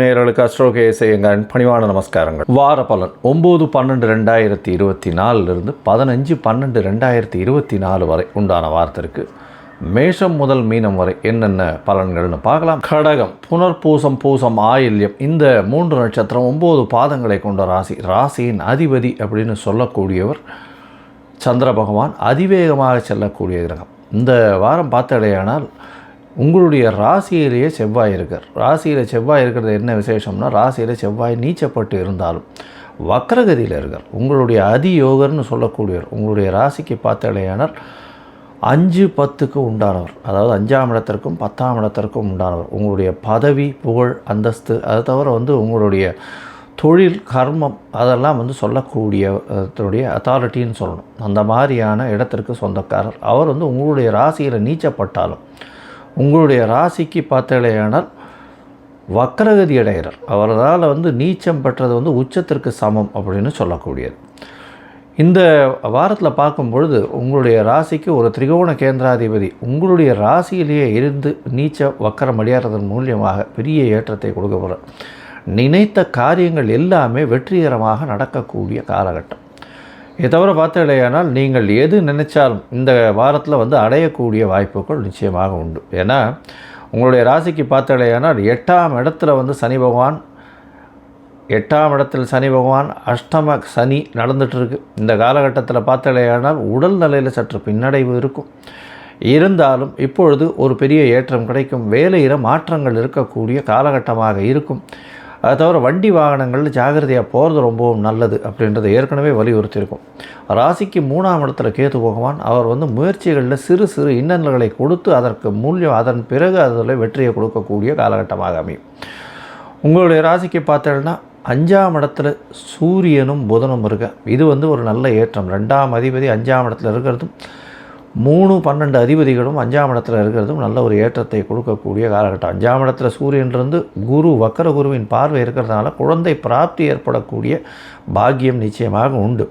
நேயர்களுக்கு அஸ்ட்ரோகே செய்யுங்கள் பணிவான நமஸ்காரங்கள். வார பலன் ஒம்பது பன்னெண்டு ரெண்டாயிரத்தி இருபத்தி நாலுலேருந்து பதினஞ்சு பன்னெண்டு ரெண்டாயிரத்தி இருபத்தி நாலு வரை உண்டான வாரத்திற்கு மேஷம் முதல் மீனம் வரை என்னென்ன பலன்கள்னு பார்க்கலாம். கடகம் புனர்பூசம் பூசம் ஆயில்யம் இந்த மூன்று நட்சத்திரம் ஒம்பது பாதங்களை கொண்ட ராசி ராசியின் அதிபதி அப்படின்னு சொல்லக்கூடியவர் சந்திர பகவான் அதிவேகமாக செல்லக்கூடிய கிரகம். இந்த வாரம் பார்த்தடையானால் உங்களுடைய ராசியிலேயே செவ்வாய் இருக்கார். ராசியில் செவ்வாய் இருக்கிறது என்ன விசேஷம்னா ராசியில் செவ்வாய் நீச்சப்பட்டு இருந்தாலும் வக்ரகதியில் இருக்கார். உங்களுடைய அதியோகர்னு சொல்லக்கூடியவர் உங்களுடைய ராசிக்கு பார்த்தடையானால் அஞ்சு பத்துக்கு உண்டானவர். அதாவது அஞ்சாம் இடத்திற்கும் பத்தாம் இடத்திற்கும் உண்டானவர். உங்களுடைய பதவி புகழ் அந்தஸ்து அதை தவிர வந்து உங்களுடைய தொழில் கர்மம் அதெல்லாம் வந்து சொல்லக்கூடிய அதனுடைய அத்தாரிட்டின்னு சொல்லணும். அந்த மாதிரியான இடத்திற்கு சொந்தக்காரர். அவர் வந்து உங்களுடைய ராசியில் நீச்சப்பட்டாலும் உங்களுடைய ராசிக்கு பார்த்தலையானால் வக்கரகதி அடைகிறார். அவரால் வந்து நீச்சம் பெற்றது வந்து உச்சத்திற்கு சமம் அப்படின்னு சொல்லக்கூடியது. இந்த வாரத்தில் பார்க்கும் பொழுது உங்களுடைய ராசிக்கு ஒரு திரிகோண கேந்திராதிபதி உங்களுடைய ராசியிலேயே இருந்து நீச்ச வக்கரம் அடையாததன் மூலியமாக பெரிய ஏற்றத்தை கொடுக்க போகிறார் நினைத்த காரியங்கள் எல்லாமே வெற்றிகரமாக நடக்கக்கூடிய காலகட்டம். இதை தவிர பார்த்தீங்களேயானால் நீங்கள் எது நினைச்சாலும் இந்த வாரத்தில் வந்து அடையக்கூடிய வாய்ப்புகள் நிச்சயமாக உண்டு. ஏன்னா உங்களுடைய ராசிக்கு பார்த்தீங்களேயானால் எட்டாம் இடத்துல வந்து சனி பகவான் எட்டாம் இடத்தில் சனி பகவான் அஷ்டம சனி நடந்துகிட்ருக்கு இந்த காலகட்டத்தில் பார்த்தலையானால் உடல் நிலையில் சற்று பின்னடைவு இருக்கும். இருந்தாலும் இப்பொழுது ஒரு பெரிய ஏற்றம் கிடைக்கும். வேலையில் மாற்றங்கள் இருக்கக்கூடிய காலகட்டமாக இருக்கும். அதை தவிர வண்டி வாகனங்கள் ஜாகிரதையாக போகிறது ரொம்பவும் நல்லது அப்படின்றத ஏற்கனவே வலியுறுத்தியிருக்கும். ராசிக்கு மூணாம் இடத்துல கேத்து போகவான் அவர் வந்து முயற்சிகளில் சிறு சிறு இன்னல்களை கொடுத்து அதற்கு மூல்யம் அதன் பிறகு அதில் வெற்றியை கொடுக்கக்கூடிய காலகட்டமாக அமையும். உங்களுடைய ராசிக்கு பார்த்தேன்னா அஞ்சாம் இடத்துல சூரியனும் புதனும் இருக்க இது வந்து ஒரு நல்ல ஏற்றம். ரெண்டாம் அதிபதி அஞ்சாம் இடத்துல இருக்கிறதும் மூணு பன்னெண்டு அதிபதிகளும் அஞ்சாம் இடத்துல இருக்கிறதும் நல்ல ஒரு ஏற்றத்தை கொடுக்கக்கூடிய காலகட்டம். அஞ்சாம் இடத்துல சூரியன்லேருந்து குரு வக்கர குருவின் பார்வை இருக்கிறதுனால குழந்தை பிராப்தி ஏற்படக்கூடிய பாக்கியம் நிச்சயமாக உண்டு.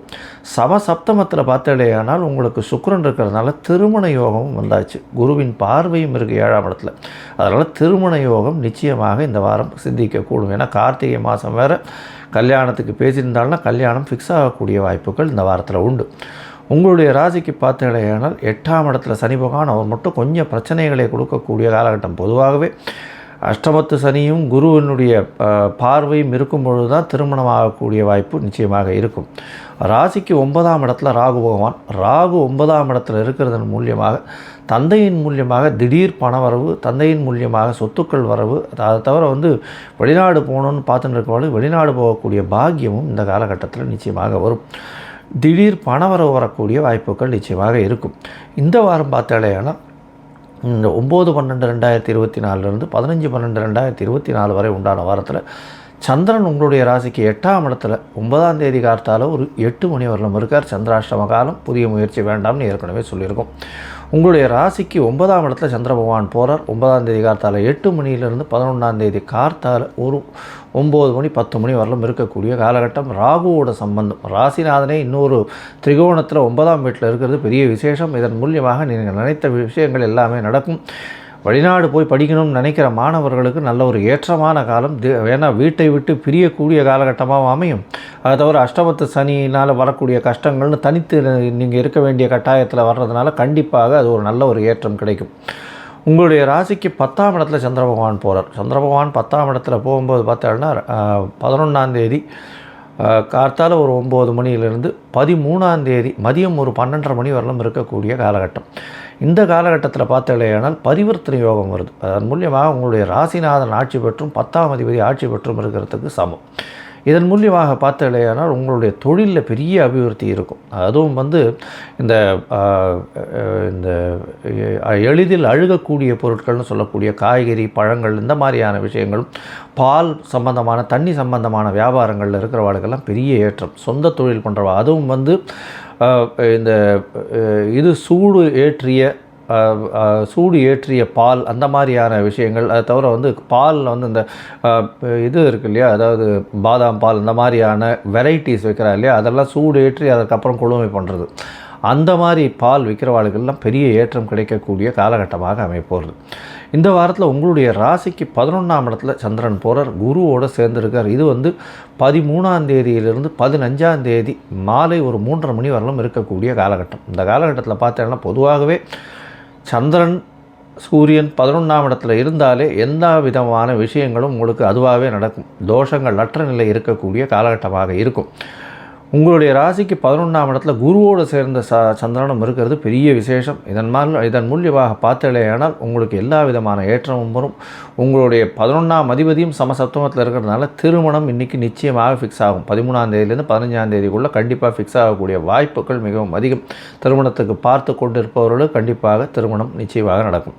சமசப்தமத்தில் பார்த்தாலேயானால் உங்களுக்கு சுக்கரன் இருக்கிறதுனால திருமண யோகமும் வந்தாச்சு. குருவின் பார்வையும் இருக்குது ஏழாம் இடத்துல. அதனால் திருமண யோகம் நிச்சயமாக இந்த வாரம் சிந்திக்கக்கூடும் ஏன்னா கார்த்திகை மாதம் வேறு. கல்யாணத்துக்கு பேசியிருந்தாலும் கல்யாணம் ஃபிக்ஸ் ஆகக்கூடிய வாய்ப்புகள் இந்த வாரத்தில் உண்டு. உங்களுடைய ராசிக்கு பார்த்தீங்களேனால் எட்டாம் இடத்துல சனி பகவான் அவர் மட்டும் கொஞ்சம் பிரச்சனைகளை கொடுக்கக்கூடிய காலகட்டம். பொதுவாகவே அஷ்டமத்து சனியும் குருவினுடைய பார்வையும் இருக்கும் பொழுது தான் திருமணம் ஆகக்கூடிய வாய்ப்பு நிச்சயமாக இருக்கும். ராசிக்கு ஒன்பதாம் இடத்துல ராகு பகவான் ராகு ஒன்பதாம் இடத்துல இருக்கிறதன் மூலியமாக தந்தையின் மூலியமாக திடீர் பண வரவு தந்தையின் மூலியமாக சொத்துக்கள் வரவு அதை தவிர வந்து வெளிநாடு போகணுன்னு பார்த்துட்டு இருக்கவங்களுக்கு வெளிநாடு போகக்கூடிய பாக்கியமும் இந்த காலகட்டத்தில் நிச்சயமாக வரும். திடீர் பணவரவு வரக்கூடிய வாய்ப்புகள் நிச்சயமாக இருக்கும். இந்த வாரம் பார்த்தாலேயானால் இந்த ஒம்பது பன்னெண்டு ரெண்டாயிரத்தி இருபத்தி நாலுலேருந்து பதினஞ்சு பன்னெண்டு ரெண்டாயிரத்தி இருபத்தி நாலு வரை உண்டான வாரத்தில் சந்திரன் உங்களுடைய ராசிக்கு எட்டாம் இடத்துல ஒன்பதாம் தேதி கார்த்தால ஒரு எட்டு மணி வரலும் இருக்கார். சந்திராஷ்டம காலம் புதிய முயற்சி வேண்டாம்னு ஏற்கனவே சொல்லியிருக்கோம். உங்களுடைய ராசிக்கு ஒன்பதாம் இடத்துல சந்திர பகவான் போகிறார் ஒன்பதாம் தேதி கார்த்தால எட்டு மணியிலிருந்து பதினொன்றாம் தேதி கார்த்தால ஒரு ஒம்பது மணி பத்து மணி வரலும் இருக்கக்கூடிய காலகட்டம். ராகுவோட சம்பந்தம். ராசிநாதனே இன்னொரு திரிகோணத்தில் ஒன்பதாம் வீட்டில் இருக்கிறது பெரிய விசேஷம். இதன் மூலியமாக நீங்கள் நினைத்த விஷயங்கள் எல்லாமே நடக்கும். வெளிநாடு போய் படிக்கணும்னு நினைக்கிற மாணவர்களுக்கு நல்ல ஒரு ஏற்றமான காலம். ஏன்னா வீட்டை விட்டு பிரியக்கூடிய காலகட்டமாக அமையும். அதை தவிர அஷ்டமத்து சனியினால் வரக்கூடிய கஷ்டங்கள்னு தனித்து நீங்கள் இருக்க வேண்டிய கட்டாயத்தில் வர்றதுனால கண்டிப்பாக அது ஒரு நல்ல ஒரு ஏற்றம் கிடைக்கும். உங்களுடைய ராசிக்கு பத்தாம் இடத்துல சந்திர பகவான் போகிறார் சந்திர பகவான் பத்தாம் இடத்துல போகும்போது பார்த்தோன்னா பதினொன்றாந்தேதி கார்த்தால் ஒரு ஒம்பது மணியிலிருந்து பதிமூணாந்தேதி மதியம் ஒரு பன்னெண்டரை மணி வரலும் இருக்கக்கூடிய காலகட்டம். இந்த காலகட்டத்தில் பார்த்தீங்களேனால் பரிவர்த்தனை யோகம் வருது. அதன் மூலியமாக உங்களுடைய ராசிநாதன் ஆட்சி பெற்றும் பத்தாம் அதிபதி ஆட்சி பெற்றும் இருக்கிறதுக்கு சமம். இதன் மூலியமாக பார்த்தலையானால் உங்களுடைய தொழிலில் பெரிய அபிவிருத்தி இருக்கும். அதுவும் வந்து இந்த இந்த எளிதில் அழுகக்கூடிய பொருட்கள்னு சொல்லக்கூடிய காய்கறி பழங்கள் இந்த மாதிரியான விஷயங்களும் பால் சம்பந்தமான தண்ணி சம்பந்தமான வியாபாரங்களில் இருக்கிறவாளுக்கெல்லாம் பெரிய ஏற்றம். சொந்த தொழில் பண்ணுறவா அதுவும் வந்து இந்த இது சூடு ஏற்றிய சூடு ஏற்றிய பால் அந்த மாதிரியான விஷயங்கள். அதை தவிர வந்து பாலில் வந்து இந்த இது இருக்குது இல்லையா? அதாவது பாதாம் பால் இந்த மாதிரியான வெரைட்டிஸ் வைக்கிறா இல்லையா? அதெல்லாம் சூடு ஏற்றி அதுக்கப்புறம் குழுமை பண்ணுறது அந்த மாதிரி பால் விற்கிறவாளுகள்லாம் பெரிய ஏற்றம் கிடைக்கக்கூடிய காலகட்டமாக அமைப்போகிறது இந்த வாரத்தில் உங்களுடைய ராசிக்கு பதினொன்றாம் இடத்துல சந்திரன் போகிறார் குருவோடு சேர்ந்துருக்கார். இது வந்து பதிமூணாம் தேதியிலிருந்து பதினஞ்சாம் தேதி மாலை ஒரு மூன்றரை மணி வரலும் இருக்கக்கூடிய காலகட்டம். இந்த காலகட்டத்தில் பார்த்தீங்கன்னா பொதுவாகவே சந்திரன் சூரியன் பதினொன்றாம் இடத்துல இருந்தாலே எந்த விதமான விஷயங்களும் உங்களுக்கு அதுவாகவே நடக்கும். தோஷங்கள் அற்ற நிலை இருக்கக்கூடிய காலகட்டமாக இருக்கும். உங்களுடைய ராசிக்கு பதினொன்றாம் இடத்துல குருவோடு சேர்ந்த ச சந்திரனும் இருக்கிறது. பெரிய விசேஷம். இதன் மாதிரி இதன் மூலியமாக பார்த்தலையானால் உங்களுக்கு எல்லா விதமான ஏற்றமும் வரும். உங்களுடைய பதினொன்றாம் அதிபதியும் சமசப்தமத்தில் இருக்கிறதுனால திருமணம் இன்றைக்கி நிச்சயமாக ஃபிக்ஸ் ஆகும். பதிமூணாம் தேதியிலேருந்து பதினஞ்சாம் தேதிக்குள்ளே கண்டிப்பாக ஃபிக்ஸ் ஆகக்கூடிய வாய்ப்புகள் மிகவும் அதிகம். திருமணத்துக்கு பார்த்து கொண்டிருப்பவர்களும் கண்டிப்பாக திருமணம் நிச்சயமாக நடக்கும்.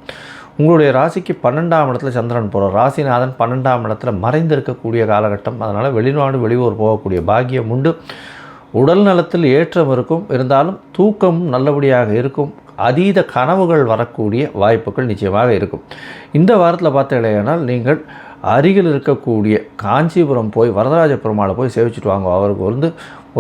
உங்களுடைய ராசிக்கு பன்னெண்டாம் இடத்துல சந்திரன் போகிறார் ராசிநாதன் பன்னெண்டாம் இடத்துல மறைந்திருக்கக்கூடிய காலகட்டம். அதனால் வெளிநாடு வெளியூர் போகக்கூடிய பாக்கியம் உண்டு. உடல் நலத்தில் ஏற்றம் இருக்கும். இருந்தாலும் தூக்கம் நல்லபடியாக இருக்கும். அதீத கனவுகள் வரக்கூடிய வாய்ப்புகள் நிச்சயமாக இருக்கும். இந்த வாரத்தில் பார்த்தீங்கன்னா நீங்கள் அருகில் இருக்கக்கூடிய காஞ்சிபுரம் போய் வரதராஜ பெருமாளை போய் சேவிச்சுட்டு வாங்க. அவருக்கு வந்து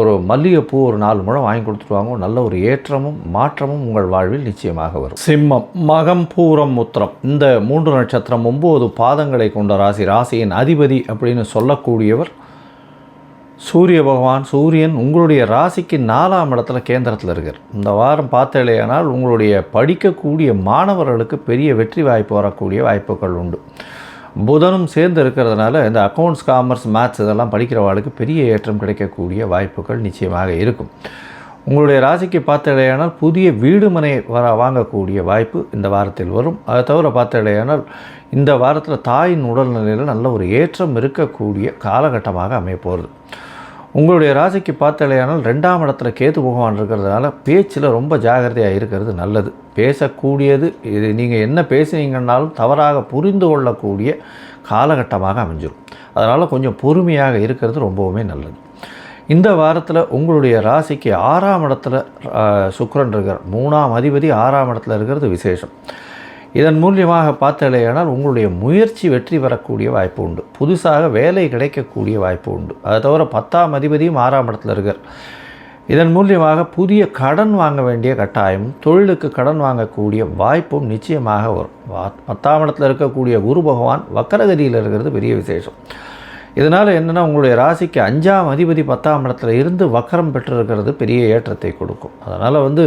ஒரு மல்லிகைப்பூ ஒரு நாலு முழம் வாங்கி கொடுத்துட்டு வாங்க. நல்ல ஒரு ஏற்றமும் மாற்றமும் உங்கள் வாழ்வில் நிச்சயமாக வரும். சிம்மம் மகம் பூரம் உத்திரம். இந்த மூன்று நட்சத்திரம் ஒம்பது பாதங்களை கொண்ட ராசி. ராசியின் அதிபதி அப்படின்னு சொல்லக்கூடியவர் சூரிய பகவான் சூரியன் உங்களுடைய ராசிக்கு நாலாம் இடத்துல கேந்திரத்தில் இருக்கார். இந்த வாரம் பார்த்தலையானால் உங்களுடைய படிக்கக்கூடிய மாணவர்களுக்கு பெரிய வெற்றி வாய்ப்பு வரக்கூடிய வாய்ப்புகள் உண்டு. புதனும் சேர்ந்து இருக்கிறதுனால இந்த அக்கௌண்ட்ஸ் காமர்ஸ் மேத்ஸ் இதெல்லாம் படிக்கிறவர்களுக்கு பெரிய ஏற்றம் கிடைக்கக்கூடிய வாய்ப்புகள் நிச்சயமாக இருக்கும். உங்களுடைய ராசிக்கு பார்த்தடையானால் புதிய வீடு மனை வர வாங்கக்கூடிய வாய்ப்பு இந்த வாரத்தில் வரும். அதை தவிர பார்த்தடையானால் இந்த வாரத்தில் தாயின் உடல்நிலையில் நல்ல ஒரு ஏற்றம் இருக்கக்கூடிய காலகட்டமாக அமையப்போகிறது உங்களுடைய ராசிக்கு பார்த்தலையானால் ரெண்டாம் இடத்துல கேது பகவான் இருக்கிறதுனால பேச்சில் ரொம்ப ஜாகிரதையாக இருக்கிறது நல்லது. பேசக்கூடியது இது நீங்கள் என்ன பேசுனீங்கன்னாலும் தவறாக புரிந்து கொள்ளக்கூடிய காலகட்டமாக அமைஞ்சிடும் அதனால் கொஞ்சம் பொறுமையாக இருக்கிறது ரொம்பவுமே நல்லது. இந்த வாரத்தில் உங்களுடைய ராசிக்கு ஆறாம் இடத்துல சுக்கரன் இருக்கிறார் மூணாம் அதிபதி ஆறாம் இடத்துல இருக்கிறது விசேஷம். இதன் மூலியமாக பார்த்தலையானால் உங்களுடைய முயற்சி வெற்றி பெறக்கூடிய வாய்ப்பு உண்டு. புதுசாக வேலை கிடைக்கக்கூடிய வாய்ப்பு உண்டு. அதை தவிர பத்தாம் அதிபதியும் ஆறாம் இடத்துல இருக்கார். இதன் மூலியமாக புதிய கடன் வாங்க வேண்டிய கட்டாயம் தொழிலுக்கு கடன் வாங்கக்கூடிய வாய்ப்பும் நிச்சயமாக வரும். பத்தாம் இடத்துல இருக்கக்கூடிய குரு பகவான் வக்கரகதியில் இருக்கிறது பெரிய விசேஷம். இதனால் என்னென்னா உங்களுடைய ராசிக்கு அஞ்சாம் அதிபதி பத்தாம் இடத்துல இருந்து வக்கரம் பெற்றிருக்கிறது பெரிய ஏற்றத்தை கொடுக்கும். அதனால் வந்து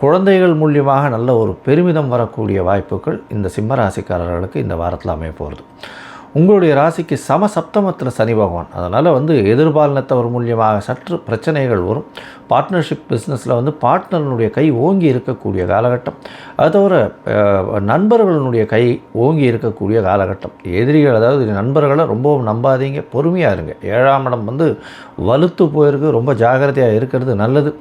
குழந்தைகள் மூலியமாக நல்ல ஒரு பெருமிதம் வரக்கூடிய வாய்ப்புகள் இந்த சிம்ம ராசிக்காரர்களுக்கு இந்த வாரத்தில் அமைய போகிறது உங்களுடைய ராசிக்கு சம சப்தமத்தில் சனி பகவான். அதனால் வந்து எதிர்பாலினத்தவர் மூலியமாக சற்று பிரச்சனைகள் வரும். பார்ட்னர்ஷிப் பிஸ்னஸில் வந்து பார்ட்னர்னுடைய கை ஓங்கி இருக்கக்கூடிய காலகட்டம். அது தவிர நண்பர்களுடைய கை ஓங்கி இருக்கக்கூடிய காலகட்டம். எதிரிகள் அதாவது நண்பர்களை ரொம்பவும் நம்பாதீங்க. பொறுமையாக இருங்க. ஏழாம் இடம் வந்து வலுத்து போயிருக்கு. ரொம்ப ஜாகிரதையாக இருக்கிறது நல்லது.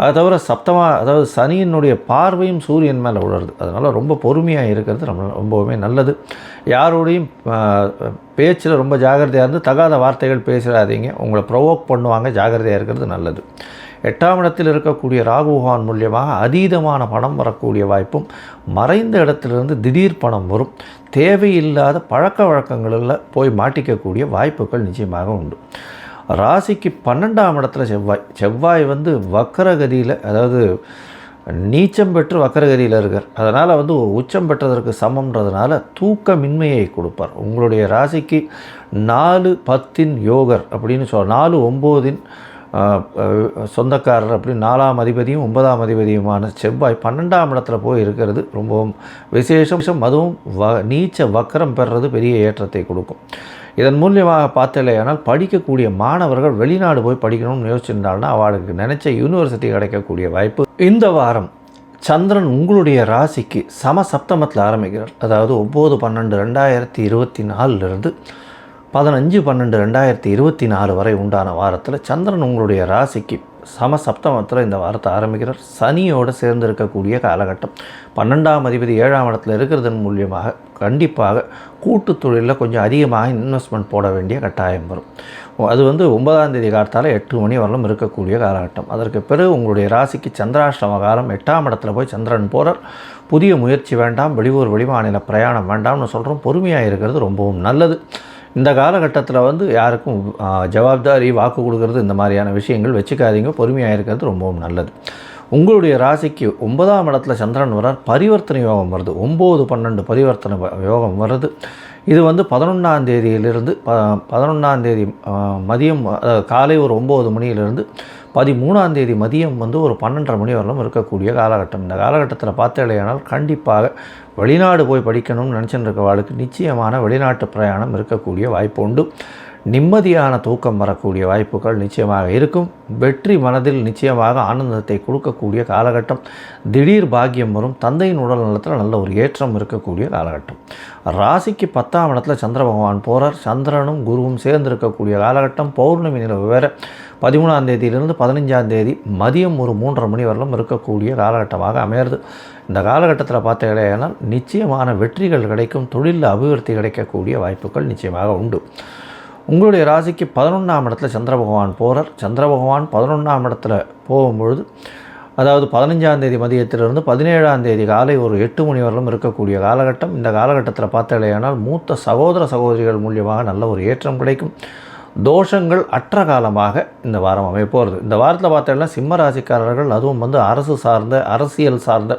அதை தவிர சப்தமாக அதாவது சனியினுடைய பார்வையும் சூரியன் மேலே உழருது. அதனால் ரொம்ப பொறுமையாக இருக்கிறது ரொம்ப ரொம்பவுமே நல்லது. யாரோடையும் பேச்சில் ரொம்ப ஜாகிரதையாக இருந்து தகாத வார்த்தைகள் பேசிடாதீங்க. உங்களை ப்ரொவோக் பண்ணுவாங்க ஜாகிரதையாக இருக்கிறது நல்லது. எட்டாம் இடத்தில் இருக்கக்கூடிய ராகுகான் மூலியமாக அதீதமான பணம் வரக்கூடிய வாய்ப்பும் மறைந்த இடத்திலிருந்து திடீர் பணம் வரும். தேவையில்லாத பழக்க வழக்கங்களில் போய் மாட்டிக்கக்கூடிய வாய்ப்புகள் நிச்சயமாக உண்டு. ராசிக்கு பன்னெண்டாம் இடத்துல செவ்வாய். செவ்வாய் வந்து வக்கரகதியில் அதாவது நீச்சம் பெற்று வக்கரகதியில் இருக்கார். அதனால் வந்து உச்சம் பெற்றதற்கு சமம்ன்றதுனால தூக்கமின்மையை கொடுப்பார். உங்களுடைய ராசிக்கு நாலு பத்தின் யோகர் அப்படின்னு சொல் நாலு ஒம்போதின் சொந்தக்காரர் அப்படின்னு நாலாம் அதிபதியும் ஒன்பதாம் அதிபதியுமான செவ்வாய் பன்னெண்டாம் இடத்துல போய் இருக்கிறது. ரொம்பவும் விசேஷம் அதுவும் வ நீச்ச வக்கரம் பெறுறது பெரிய ஏற்றத்தை கொடுக்கும். இதன் மூலியமாக பார்த்தலையானால் படிக்கக்கூடிய மாணவர்கள் வெளிநாடு போய் படிக்கணும்னு யோசிச்சிருந்தாலும் அவளுக்கு நினச்ச யூனிவர்சிட்டி கிடைக்கக்கூடிய வாய்ப்பு. இந்த வாரம் சந்திரன் உங்களுடைய ராசிக்கு சம சப்தமத்தில் ஆரம்பிக்கிறார். அதாவது ஒம்பது பன்னெண்டு ரெண்டாயிரத்தி இருபத்தி நாலுலேருந்து பதினஞ்சு பன்னெண்டு ரெண்டாயிரத்தி இருபத்தி நாலு வரை உண்டான வாரத்தில் சந்திரன் உங்களுடைய ராசிக்கு சம சப்தமத்தில் இந்த வாரத்தை ஆரம்பிக்கிறார். சனியோடு சேர்ந்து இருக்கக்கூடிய காலகட்டம். பன்னெண்டாம் அதிபதி ஏழாம் இடத்துல இருக்கிறதன் மூலியமாக கண்டிப்பாக கூட்டு தொழிலில் கொஞ்சம் அதிகமாக இன்வெஸ்ட்மெண்ட் போட வேண்டிய கட்டாயம் வரும். அது வந்து ஒன்பதாம் தேதி காலத்தால் எட்டு மணி வரலும் இருக்கக்கூடிய காலகட்டம். அதற்கு பிறகு உங்களுடைய ராசிக்கு சந்திராஷ்டம காலம். எட்டாம் இடத்துல போய் சந்திரன் போகிறார் புதிய முயற்சி வேண்டாம். வெளியூர் வெளிமாநில பிரயாணம் வேண்டாம்னு சொல்கிறோம் பொறுமையாக இருக்கிறது ரொம்பவும் நல்லது. இந்த காலகட்டத்தில் வந்து யாருக்கும் ஜவாப்தாரி வாக்கு கொடுக்கறது இந்த மாதிரியான விஷயங்கள் வச்சுக்காதீங்க. பொறுமையாக இருக்கிறது ரொம்பவும் நல்லது. உங்களுடைய ராசிக்கு ஒன்பதாம் இடத்துல சந்திரன் வரார் பரிவர்த்தனை யோகம் வருது. ஒம்பது பன்னெண்டு பரிவர்த்தனை வ- யோகம் வருது. இது வந்து பதினொன்றாம் தேதியிலிருந்து ப பதினொன்றாம் தேதி மதியம் அதாவது காலை ஒரு ஒம்பது மணியிலிருந்து பதிமூணாம் தேதி மதியம் வந்து ஒரு பன்னெண்டரை மணி வரலும் இருக்கக்கூடிய காலகட்டம். இந்த காலகட்டத்தில் பார்த்தேலையானால் கண்டிப்பாக வெளிநாடு போய் படிக்கணும்னு நினச்சிட்டு இருக்கவாளுக்கு நிச்சயமான வெளிநாட்டு பிரயாணம் இருக்கக்கூடிய வாய்ப்பு உண்டு. நிம்மதியான தூக்கம் வரக்கூடிய வாய்ப்புகள் நிச்சயமாக இருக்கும். வெற்றி மனதில் நிச்சயமாக ஆனந்தத்தை கொடுக்கக்கூடிய காலகட்டம். திடீர் பாக்கியம் வரும். தந்தையின் உடல் நலத்தில் நல்ல ஒரு ஏற்றம் இருக்கக்கூடிய காலகட்டம். ராசிக்கு பத்தாம் இடத்துல சந்திர பகவான் போகிறார் சந்திரனும் குருவும் சேர்ந்து இருக்கக்கூடிய காலகட்டம். பௌர்ணமி நிலவு வேறு. பதிமூணாம் தேதியிலிருந்து பதினஞ்சாம் தேதி மதியம் ஒரு மூன்றரை மணி வரலும் இருக்கக்கூடிய காலகட்டமாக அமையிறது இந்த காலகட்டத்தில் பார்த்தீங்கன்னா நிச்சயமான வெற்றிகள் கிடைக்கும் தொழிலில் அபிவிருத்தி கிடைக்கக்கூடிய வாய்ப்புகள் நிச்சயமாக உண்டு. உங்களுடைய ராசிக்கு பதினொன்றாம் இடத்துல சந்திர பகவான் போகிறார் சந்திர பகவான் பதினொன்றாம் இடத்துல போகும்பொழுது அதாவது பதினஞ்சாம் தேதி மதியத்திலிருந்து பதினேழாம் தேதி காலை ஒரு எட்டு மணி வரலும் இருக்கக்கூடிய காலகட்டம். இந்த காலகட்டத்தில் பார்த்தாலேயானால் மூத்த சகோதர சகோதரிகள் மூலியமாக நல்ல ஒரு ஏற்றம் கிடைக்கும். தோஷங்கள் அற்ற காலமாக இந்த வாரம் அமைப்போகிறது இந்த வாரத்தில் பார்த்தீங்கன்னா சிம்ம ராசிக்காரர்கள் அதுவும் வந்து அரசு சார்ந்த அரசியல் சார்ந்த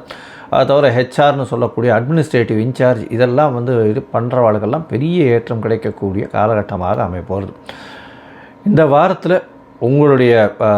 அது தவிர ஹெச்ஆர்னு சொல்லக்கூடிய அட்மினிஸ்ட்ரேட்டிவ் இன்சார்ஜ் இதெல்லாம் வந்து இது பண்ணுறவாளுக்கெல்லாம் பெரிய ஏற்றம் கிடைக்கக்கூடிய காலகட்டமாக அமைப்போகிறது இந்த வாரத்தில் உங்களுடைய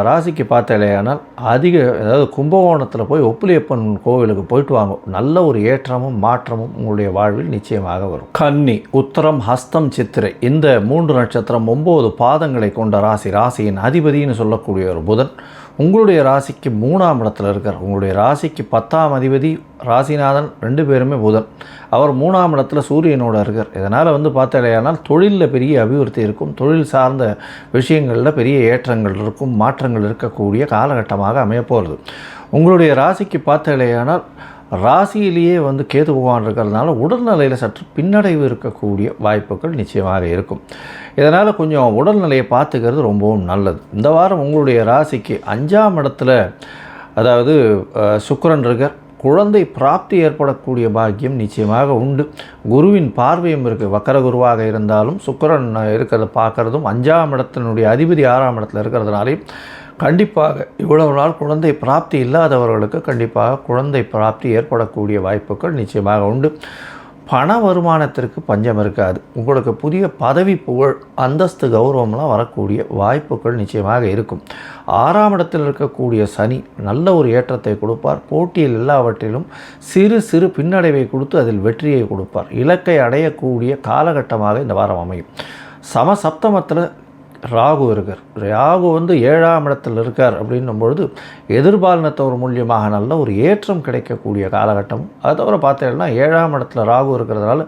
ராசிக்கு ராசிக்கு இல்லையானால் அதிக அதாவது கும்பகோணத்தில் போய் ஒப்புலியப்பன் கோவிலுக்கு போயிட்டு வாங்க. நல்ல ஒரு ஏற்றமும் மாற்றமும் உங்களுடைய வாழ்வில் நிச்சயமாக வரும். கன்னி உத்தரம் ஹஸ்தம் சித்திரை. இந்த மூன்று நட்சத்திரம் ஒம்பது பாதங்களை கொண்ட ராசி ராசியின் அதிபதின்னு சொல்லக்கூடிய ஒரு புதன். உங்களுடைய ராசிக்கு மூணாம் இடத்துல இருக்கார். உங்களுடைய ராசிக்கு பத்தாம் அதிபதி ராசிநாதன் ரெண்டு பேருமே புதன். அவர் மூணாம் இடத்துல சூரியனோட இருக்கார். இதனால் வந்து பார்த்தாலேயானால் தொழிலில் பெரிய அபிவிருத்தி இருக்கும். தொழில் சார்ந்த விஷயங்களில் பெரிய ஏற்றங்கள் இருக்கும். மாற்றங்கள் இருக்கக்கூடிய காலகட்டமாக அமையப்போகிறது உங்களுடைய ராசிக்கு பார்த்தாலேயானால் ராசியிலேயே வந்து கேது பகவான் இருக்கிறதுனால உடல்நிலையில் சற்று பின்னடைவு இருக்கக்கூடிய வாய்ப்புகள் நிச்சயமாக இருக்கும். இதனால் கொஞ்சம் உடல்நிலையை பார்த்துக்கிறது ரொம்பவும் நல்லது. இந்த வாரம் உங்களுடைய ராசிக்கு அஞ்சாம் இடத்துல அதாவது சுக்கரன் சுக்கிரன் இருக்கார். குழந்தை பிராப்தி ஏற்படக்கூடிய பாக்கியம் நிச்சயமாக உண்டு. குருவின் பார்வையும் இருக்குது வக்கர குருவாக இருந்தாலும் சுக்கரன் இருக்கிறத பார்க்குறதும் அஞ்சாம் இடத்தினுடைய அதிபதி ஆறாம் இடத்துல இருக்கிறதுனாலையும் கண்டிப்பாக இவ்வளவு நாள் குழந்தை பிராப்தி இல்லாதவர்களுக்கு கண்டிப்பாக குழந்தை பிராப்தி ஏற்படக்கூடிய வாய்ப்புகள் நிச்சயமாக உண்டு. பண வருமானத்திற்கு பஞ்சம் இருக்காது. உங்களுக்கு புதிய பதவி புகழ் அந்தஸ்து கௌரவம்லாம் வரக்கூடிய வாய்ப்புகள் நிச்சயமாக இருக்கும். ஆறாம் இடத்தில் இருக்கக்கூடிய சனி நல்ல ஒரு ஏற்றத்தை கொடுப்பார். போட்டியில் எல்லாவற்றிலும் சிறு சிறு பின்னடைவை கொடுத்து அதில் வெற்றியை கொடுப்பார். இலக்கை அடையக்கூடிய காலகட்டமாக இந்த வாரம் அமையும். சமசப்தமத்தில் ராகு இருக்கார். ராகு வந்து ஏழாம் இடத்தில் இருக்கார் அப்படின்னும் பொழுது எதிர்பாலினத்தவர் மூலியமாக நல்ல ஒரு ஏற்றம் கிடைக்கக்கூடிய காலகட்டம். அதை தவிர பார்த்தீங்கன்னா ஏழாம் இடத்துல ராகு இருக்கிறதுனால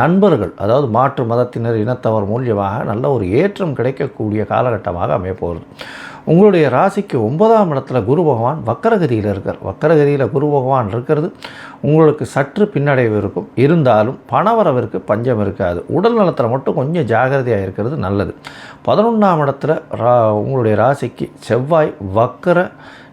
நண்பர்கள் அதாவது மாற்று மதத்தினர் இனத்தவர் மூலியமாக நல்ல ஒரு ஏற்றம் கிடைக்கக்கூடிய காலகட்டமாக அமைய போகிறது உங்களுடைய ராசிக்கு ஒன்பதாம் இடத்துல குரு பகவான் வக்கரகதியில் இருக்கார். வக்கரகதியில் குரு பகவான் இருக்கிறது. உங்களுக்கு சற்று பின்னடைவு இருக்கும். இருந்தாலும் பணவரவிற்கு பஞ்சம் இருக்காது. உடல் நலத்தில் மட்டும் கொஞ்சம் ஜாகிரதையாக இருக்கிறது நல்லது. பதினொன்றாம் இடத்துல ரா உங்களுடைய ராசிக்கு செவ்வாய் வக்கர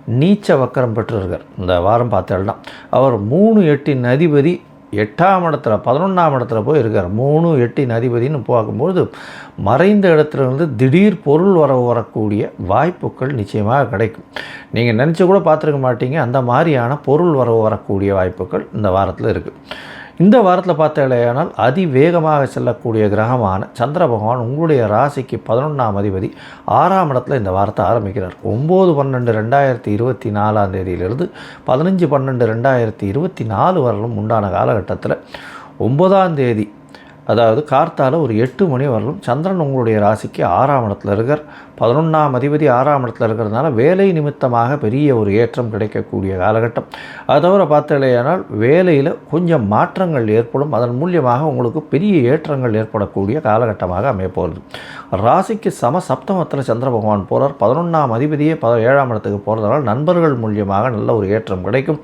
நீச்ச வக்கரம் பெற்றிருக்கார். இந்த வாரம் பார்த்தேன்னா அவர் மூணு எட்டின் அதிபதி எட்டாம் இடத்துல பதினொன்றாம் இடத்துல போய் இருக்கார். மூணு எட்டின் அதிபதினு பார்க்கும்போது மறைந்த இடத்துல இருந்து திடீர் பொருள் வரவு வரக்கூடிய வாய்ப்புகள் நிச்சயமாக கிடைக்கும். நீங்கள் நினச்சி கூட பார்த்துருக்க மாட்டீங்க. அந்த மாதிரியான பொருள் வரவு வரக்கூடிய வாய்ப்புகள் இந்த வாரத்தில் இருக்குது இந்த வாரத்தில் பார்த்தாலேயானால் அதிவேகமாக செல்லக்கூடிய கிரகமான சந்திர பகவான் உங்களுடைய ராசிக்கு பதினொன்றாம் அதிபதி ஆறாம் இடத்துல இந்த வாரத்தை ஆரம்பிக்கிறார். ஒம்பது பன்னெண்டு ரெண்டாயிரத்தி இருபத்தி நாலாம் தேதியிலிருந்து பதினஞ்சு பன்னெண்டு ரெண்டாயிரத்தி இருபத்தி நாலு வரலும் உண்டான காலகட்டத்தில் ஒன்பதாம் தேதி அதாவது கார்த்தால ஒரு எட்டு மணி வரலும் சந்திரன் உங்களுடைய ராசிக்கு ஆறாம் இடத்துல இருக்கார். பதினொன்றாம் அதிபதி ஆறாம் இடத்துல இருக்கிறதுனால வேலை நிமித்தமாக பெரிய ஒரு ஏற்றம் கிடைக்கக்கூடிய காலகட்டம். அது தவிர பார்த்தாலேயானால் வேலையில் கொஞ்சம் மாற்றங்கள் ஏற்படும். அதன் மூலியமாக உங்களுக்கு பெரிய ஏற்றங்கள் ஏற்படக்கூடிய காலகட்டமாக அமையப்போகிறது. ராசிக்கு சம சப்தமத்தில் சந்திர பகவான் போகிறார் பதினொன்றாம் அதிபதியே ப ஏழாம் இடத்துக்கு போகிறதுனால நண்பர்கள் மூலியமாக நல்ல ஒரு ஏற்றம் கிடைக்கும்.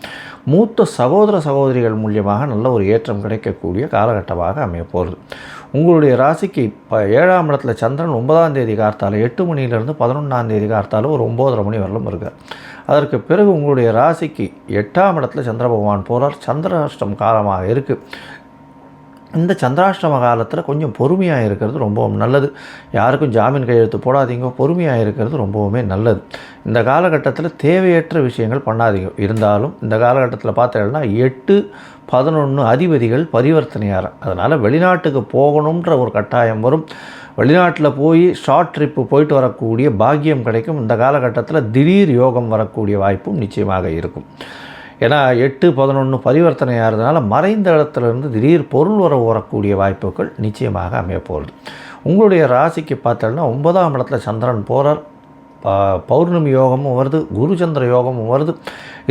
மூத்த சகோதர சகோதரிகள் மூலியமாக நல்ல ஒரு ஏற்றம் கிடைக்கக்கூடிய காலகட்டமாக அமையப்போகிறது. உங்களுடைய ராசிக்கு இப்போ ஏழாம் இடத்துல சந்திரன் ஒன்பதாம் தேதி கார்த்தால எட்டு மணிலேருந்து பதினொன்றாம் தேதி கார்த்தால ஒரு ஒம்போதரை மணி வரலும் இருக்கார் அதற்கு பிறகு உங்களுடைய ராசிக்கு எட்டாம் இடத்துல சந்திர பகவான் போகிறார் சந்திராஷ்டம் காலமாக இருக்குது இந்த சந்திராஷ்டம காலத்தில் கொஞ்சம் பொறுமையாக இருக்கிறது ரொம்பவும் நல்லது. யாருக்கும் ஜாமீன் கையெழுத்து போடாதீங்க. பொறுமையாக இருக்கிறது ரொம்பவுமே நல்லது. இந்த காலகட்டத்தில் தேவையற்ற விஷயங்கள் பண்ணாதீங்க. இருந்தாலும் இந்த காலகட்டத்தில் பார்த்தீங்கன்னா எட்டு பதினொன்று அதிபதிகள் பரிவர்த்தனையார் அதனால் வெளிநாட்டுக்கு போகணுன்ற ஒரு கட்டாயம் வரும். வெளிநாட்டில் போய் ஷார்ட் ட்ரிப்பு போயிட்டு வரக்கூடிய பாக்கியம் கிடைக்கும். இந்த காலகட்டத்தில் திடீர் யோகம் வரக்கூடிய வாய்ப்பும் நிச்சயமாக இருக்கும். ஏன்னா எட்டு பதினொன்று பரிவர்த்தனை ஆகிறதுனால மறைந்த இடத்துலேருந்து திடீர் பொருள் உறவு வரக்கூடிய வாய்ப்புகள் நிச்சயமாக அமையப்போகுது உங்களுடைய ராசிக்கு பார்த்தோன்னா ஒன்பதாம் இடத்துல சந்திரன் போகிறார் பௌர்ணமி யோகமும் வருது குருச்சந்திர யோகமும் வருது.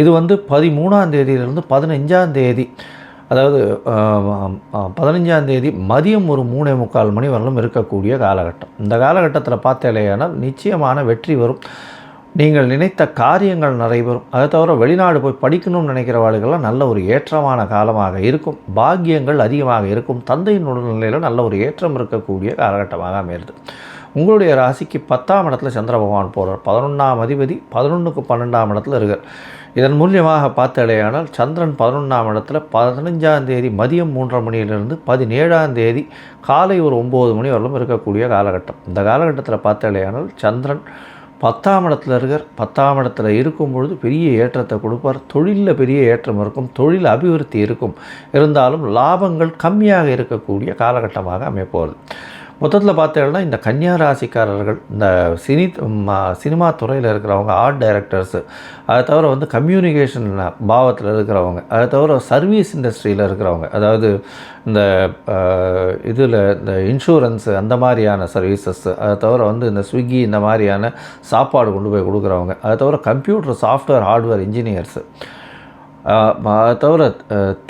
இது வந்து பதிமூணாம் தேதியிலிருந்து பதினஞ்சாம் தேதி அதாவது பதினஞ்சாம் தேதி மதியம் ஒரு மூணே முக்கால் மணி வரலும் இருக்கக்கூடிய காலகட்டம். இந்த காலகட்டத்தில் பார்த்தேலையானால் நிச்சயமான வெற்றி வரும். நீங்கள் நினைத்த காரியங்கள் நடைபெறும். அதை தவிர வெளிநாடு போய் படிக்கணும்னு நினைக்கிறவர்களுக்கெல்லாம் நல்ல ஒரு ஏற்றமான காலமாக இருக்கும். பாக்கியங்கள் அதிகமாக இருக்கும். தந்தையின் உடல்நிலையில் நல்ல ஒரு ஏற்றம் இருக்கக்கூடிய காலகட்டமாக அமையிறது. உங்களுடைய ராசிக்கு பத்தாம் இடத்துல சந்திர பகவான் போகிறார் பதினொன்றாம் அதிபதி பதினொன்றுக்கு பன்னெண்டாம் இடத்துல இருக்கார். இதன் மூலியமாக பார்த்தடையானால் சந்திரன் பதினொன்றாம் இடத்துல பதினஞ்சாம் தேதி மதியம் மூன்றரை மணியிலிருந்து பதினேழாம் தேதி காலை ஒரு ஒம்பது மணி வரலும் இருக்கக்கூடிய காலகட்டம். இந்த காலகட்டத்தில் பார்த்தடையானால் சந்திரன் பத்தாம் இடத்துல இருக்கார். பத்தாம் இடத்துல இருக்கும் பொழுது பெரிய ஏற்றத்தை கொடுப்பார். தொழிலில் பெரிய ஏற்றம் இருக்கும். தொழில் அபிவிருத்தி இருக்கும். இருந்தாலும் லாபங்கள் கம்மியாக இருக்கக்கூடிய காலகட்டமாக அமைப்போகிறது மொத்தத்தில் பார்த்தீங்கன்னா இந்த கன்னியா ராசிக்காரர்கள் இந்த சினி சினிமா துறையில் இருக்கிறவங்க ஆர்ட் டைரக்டர்ஸு அதை தவிர வந்து கம்யூனிகேஷன் பாவத்தில் இருக்கிறவங்க அதை தவிர சர்வீஸ் இண்டஸ்ட்ரியில் இருக்கிறவங்க அதாவது இந்த இதில் இந்த இன்சூரன்ஸு அந்த மாதிரியான சர்வீசஸ்ஸு அதை தவிர வந்து இந்த ஸ்விக்கி இந்த மாதிரியான சாப்பாடு கொண்டு போய் கொடுக்குறவங்க அதை தவிர கம்ப்யூட்டர் சாஃப்ட்வேர் ஹார்ட்வேர் இன்ஜினியர்ஸு தவிர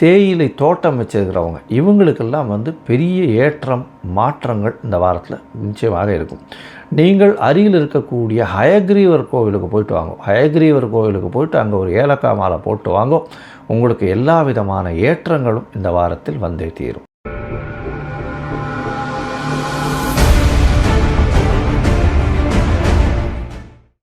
தேயிலை தோட்டம் வச்சுருக்கிறவங்க இவங்களுக்கெல்லாம் வந்து பெரிய ஏற்றம் மாற்றங்கள் இந்த வாரத்தில் நிச்சயமாக இருக்கும். நீங்கள் அருகில் இருக்கக்கூடிய ஹயக்ரீவர் கோவிலுக்கு போயிட்டு வாங்க. ஹயக்ரீவர் கோவிலுக்கு போயிட்டு அங்கே ஒரு ஏலக்காய் மாலை போட்டு வாங்க. உங்களுக்கு எல்லா விதமான ஏற்றங்களும் இந்த வாரத்தில் வந்தே தீரும்.